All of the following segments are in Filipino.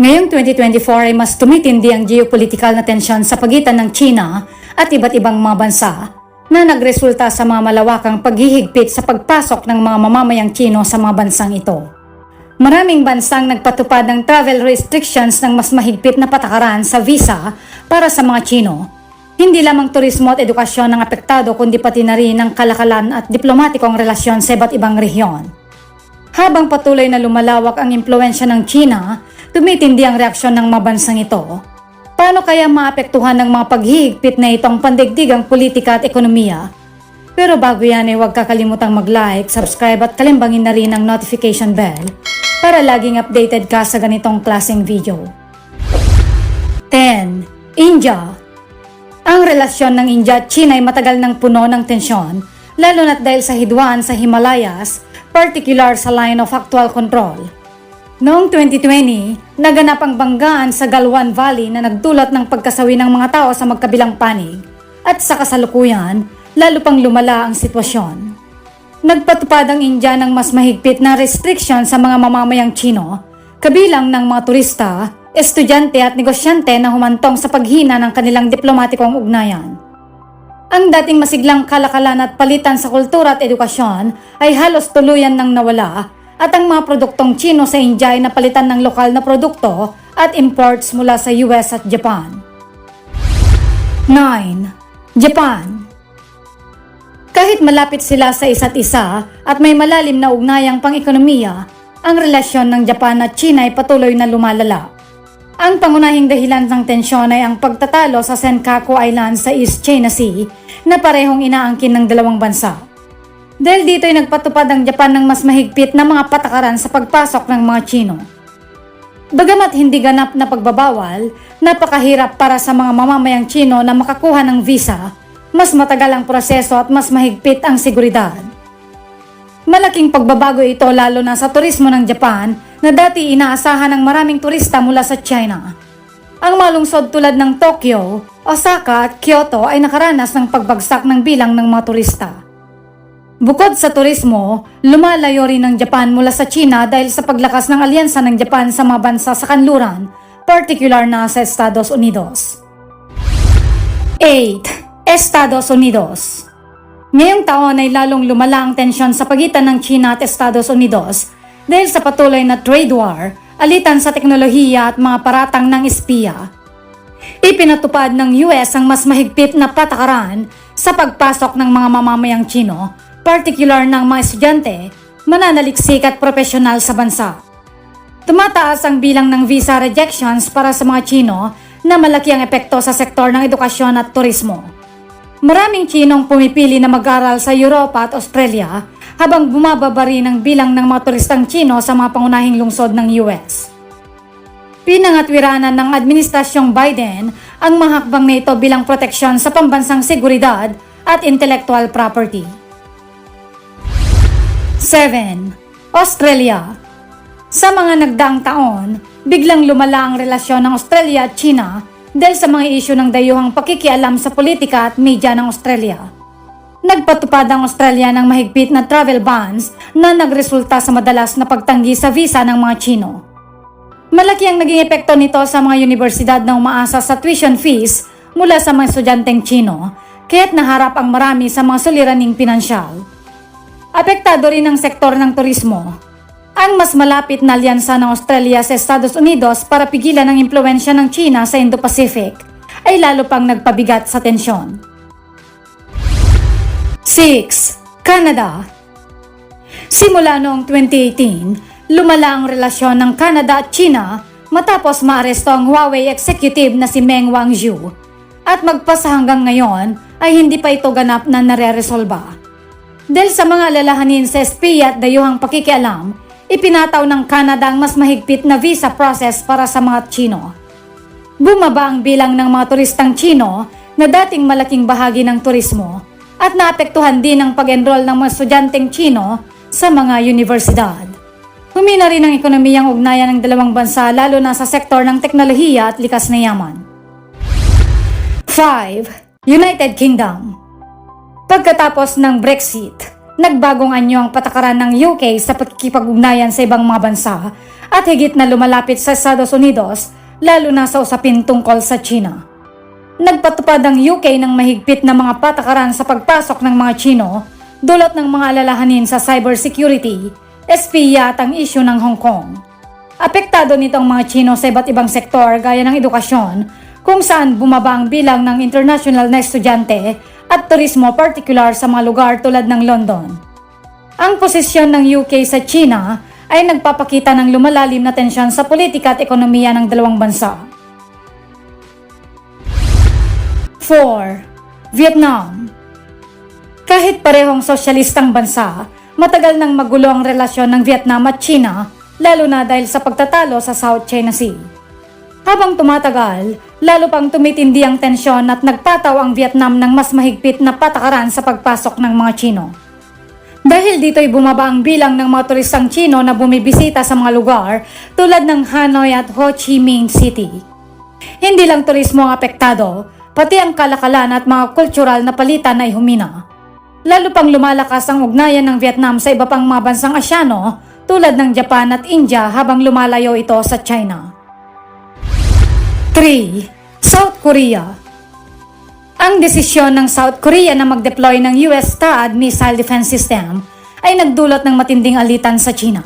Ngayong 2024 ay mas tumitindi ang geopolitical na tensyon sa pagitan ng China at iba't ibang mga bansa na nagresulta sa mga malawakang paghihigpit sa pagpasok ng mga mamamayang Chino sa mga bansang ito. Maraming bansang nagpatupad ng travel restrictions ng mas mahigpit na patakaran sa visa para sa mga Chino. Hindi lamang turismo at edukasyon ang apektado kundi pati na rin ang kalakalan at diplomatikong relasyon sa iba't ibang rehiyon. Habang patuloy na lumalawak ang impluensya ng China, tumitindi ang reaksyon ng mga bansang ito. Paano kaya maapektuhan ng mga paghihigpit na ito ang pandigdigang politika at ekonomiya? Pero bago yan ay huwag kakalimutang mag-like, subscribe at kalimbangin na rin ang notification bell para laging updated ka sa ganitong klaseng video. 10. India Ang relasyon ng India at China ay matagal ng puno ng tensyon, lalo na't dahil sa hidwaan sa Himalayas, particular sa line of actual control. Noong 2020, naganap ang banggaan sa Galwan Valley na nagdulot ng pagkasawi ng mga tao sa magkabilang panig at sa kasalukuyan, lalo pang lumala ang sitwasyon. Nagpatupad ang India ng mas mahigpit na restriction sa mga mamamayang Chino, kabilang ng mga turista, estudyante at negosyante na humantong sa paghina ng kanilang diplomatikong ugnayan. Ang dating masiglang kalakalan at palitan sa kultura at edukasyon ay halos tuluyan nang nawala at ang mga produktong Chino sa India ay napalitan ng lokal na produkto at imports mula sa US at Japan. 9. Japan Kahit malapit sila sa isa't isa at may malalim na ugnayang pang-ekonomiya, ang relasyon ng Japan at China ay patuloy na lumalala. Ang pangunahing dahilan ng tensyon ay ang pagtatalo sa Senkaku Island sa East China Sea na parehong inaangkin ng dalawang bansa. Dahil dito ay nagpatupad ang Japan ng mas mahigpit na mga patakaran sa pagpasok ng mga Chino. Bagamat hindi ganap na pagbabawal, napakahirap para sa mga mamamayang Chino na makakuha ng visa, mas matagal ang proseso at mas mahigpit ang seguridad. Malaking pagbabago ito lalo na sa turismo ng Japan na dati inaasahan ng maraming turista mula sa China. Ang malungsod tulad ng Tokyo, Osaka at Kyoto ay nakaranas ng pagbagsak ng bilang ng mga turista. Bukod sa turismo, lumalayo rin ng Japan mula sa China dahil sa paglakas ng alyansa ng Japan sa mga bansa sa kanluran, particular na sa Estados Unidos. 8. Estados Unidos Ngayong taon ay lalong lumala ang tensyon sa pagitan ng China at Estados Unidos dahil sa patuloy na trade war, alitan sa teknolohiya at mga paratang ng espiya. Ipinatupad ng US ang mas mahigpit na patakaran sa pagpasok ng mga mamamayang Chino, particular ng mga estudyante, mananaliksik at profesional sa bansa. Tumataas ang bilang ng visa rejections para sa mga Chino na malaki ang epekto sa sektor ng edukasyon at turismo. Maraming Chinong pumipili na mag-aral sa Europa at Australia habang bumababa rin ang bilang ng mga turistang Chino sa mga pangunahing lungsod ng US. Pinangatwiranan ng Administrasyong Biden ang mahakbang na ito bilang proteksyon sa pambansang seguridad at intellectual property. 7. Australia Sa mga nagdaang taon, biglang lumala ang relasyon ng Australia at China dahil sa mga isyu ng dayuhang pakikialam sa politika at media ng Australia. Nagpatupad ang Australia ng mahigpit na travel bans na nagresulta sa madalas na pagtanggi sa visa ng mga Chino. Malaki ang naging epekto nito sa mga universidad na umaasa sa tuition fees mula sa mga estudyanteng Chino, kaya't naharap ang marami sa mga suliraning pinansyal. Apektado rin ang sektor ng turismo. Ang mas malapit na alyansa ng Australia sa Estados Unidos para pigilan ang impluensya ng China sa Indo-Pacific ay lalo pang nagpabigat sa tensyon. 6. Canada Simula noong 2018, lumala ang relasyon ng Canada at China matapos maaresto ang Huawei executive na si Meng Wanzhou at magpasa hanggang ngayon ay hindi pa ito ganap na nare-resolba. Dahil sa mga alalahanin sa SP at dayuhang pakikialam, ipinataw ng Canada ang mas mahigpit na visa process para sa mga Chino. Bumaba ang bilang ng mga turistang Chino na dating malaking bahagi ng turismo at naapektuhan din ang pag-enroll ng mga estudyanteng Chino sa mga universidad. Humina rin ang ekonomiyang ugnayan ng dalawang bansa lalo na sa sektor ng teknolohiya at likas na yaman. 5. United Kingdom Pagkatapos ng Brexit, nagbagong anyo ang patakaran ng UK sa pagkikipag-ugnayan sa ibang mga bansa at higit na lumalapit sa Estados Unidos lalo na sa usapin tungkol sa China. Nagpatupad ang UK ng mahigpit na mga patakaran sa pagpasok ng mga Chino dulot ng mga alalahanin sa cybersecurity, espiya at ang isyu ng Hong Kong. Apektado nito ang mga Chino sa iba't ibang sektor gaya ng edukasyon kung saan bumaba ang bilang ng international na estudyante at turismo partikular sa mga lugar tulad ng London. Ang posisyon ng UK sa China ay nagpapakita ng lumalalim na tensyon sa politika at ekonomiya ng dalawang bansa. 4. Vietnam Kahit parehong sosyalistang bansa, matagal nang magulo ang relasyon ng Vietnam at China, lalo na dahil sa pagtatalo sa South China Sea. Habang tumatagal, lalo pang tumitindi ang tensyon at nagpataw ang Vietnam ng mas mahigpit na patakaran sa pagpasok ng mga Chino. Dahil dito'y bumaba ang bilang ng mga turistang Chino na bumibisita sa mga lugar tulad ng Hanoi at Ho Chi Minh City. Hindi lang turismo ang apektado, pati ang kalakalan at mga kultural na palitan ay humina. Lalo pang lumalakas ang ugnayan ng Vietnam sa iba pang mga bansang Asyano tulad ng Japan at India habang lumalayo ito sa China. 3. South Korea Ang desisyon ng South Korea na mag-deploy ng US THAAD missile defense system ay nagdulot ng matinding alitan sa China.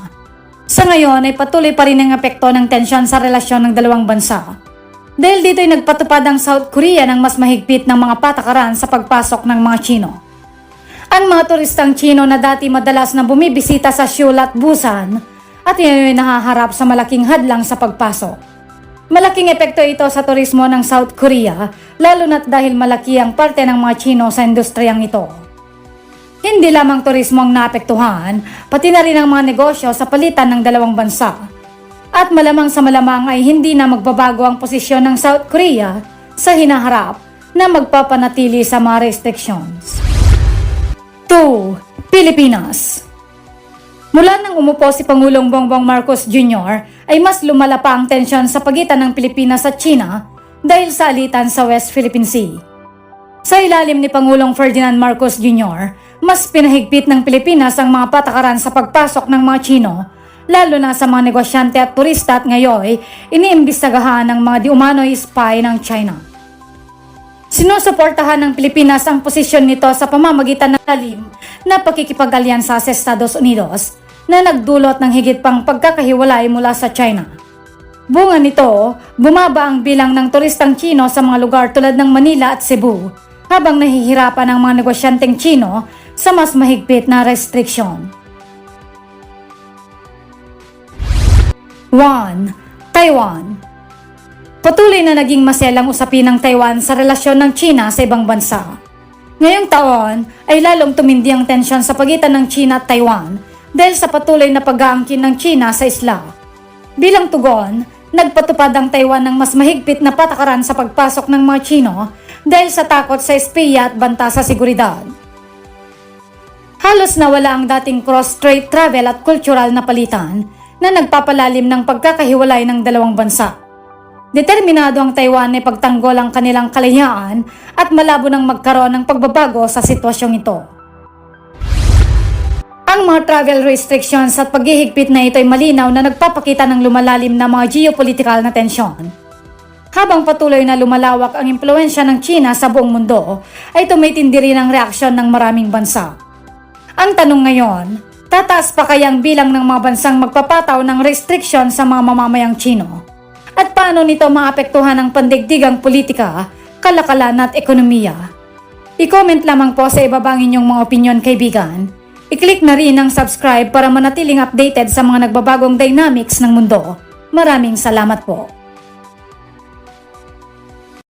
Sa ngayon ay patuloy pa rin ang epekto ng tensyon sa relasyon ng dalawang bansa. Dahil dito ay nagpatupad ang South Korea ng mas mahigpit ng mga patakaran sa pagpasok ng mga Chino. Ang mga turistang Chino na dati madalas na bumibisita sa Seoul at Busan at ngayon ay nahaharap sa malaking hadlang sa pagpasok. Malaking epekto ito sa turismo ng South Korea, lalo na't dahil malaki ang parte ng mga Chino sa industriyang ito. Hindi lamang turismo ang naapektuhan, pati na rin ang mga negosyo sa palitan ng dalawang bansa. At malamang sa malamang ay hindi na magbabago ang posisyon ng South Korea sa hinaharap na magpapanatili sa mga restrictions. 2. Pilipinas Mula nang umupo si Pangulong Bongbong Marcos Jr. ay mas lumala pa ang tensyon sa pagitan ng Pilipinas at China dahil sa alitan sa West Philippine Sea. Sa ilalim ni Pangulong Ferdinand Marcos Jr., mas pinahigpit ng Pilipinas ang mga patakaran sa pagpasok ng mga Chino, lalo na sa mga negosyante at turista at ngayon iniimbistagahan ng mga diumano'y spy ng China. Sinusuportahan ng Pilipinas ang posisyon nito sa pamamagitan ng lalim na pakikipag-alyansa sa Estados Unidos na nagdulot ng higit pang pagkakahiwalay mula sa China. Bunga nito, bumaba ang bilang ng turistang Chino sa mga lugar tulad ng Manila at Cebu, habang nahihirapan ang mga negosyanteng Chino sa mas mahigpit na restriksyon. 1. Taiwan Patuloy na naging maselang usapin ng Taiwan sa relasyon ng China sa ibang bansa. Ngayong taon ay lalong tumindi ang tensyon sa pagitan ng China at Taiwan dahil sa patuloy na pag-aangkin ng China sa isla. Bilang tugon, nagpatupad ang Taiwan ng mas mahigpit na patakaran sa pagpasok ng mga Chino dahil sa takot sa espiya at banta sa seguridad. Halos nawala ang dating cross-strait travel at cultural na palitan na nagpapalalim ng pagkakahiwalay ng dalawang bansa. Determinado ang Taiwan na pagtanggol ang kanilang kalayaan at malabo nang magkaroon ng pagbabago sa sitwasyong ito. Ang mga travel restrictions at paghihigpit na ito ay malinaw na nagpapakita ng lumalalim na mga geopolitical na tensyon. Habang patuloy na lumalawak ang impluensya ng China sa buong mundo, ay tumitindi rin ang reaksyon ng maraming bansa. Ang tanong ngayon, tataas pa kayang bilang ng mga bansang magpapataw ng restriction sa mga mamamayang Chino? At paano nito maapektuhan ang pandigdigang politika, kalakalan at ekonomiya? I-comment lamang po sa ibabang inyong mga opinion kaibigan. I-click na rin ang subscribe para manatiling updated sa mga nagbabagong dynamics ng mundo. Maraming salamat po.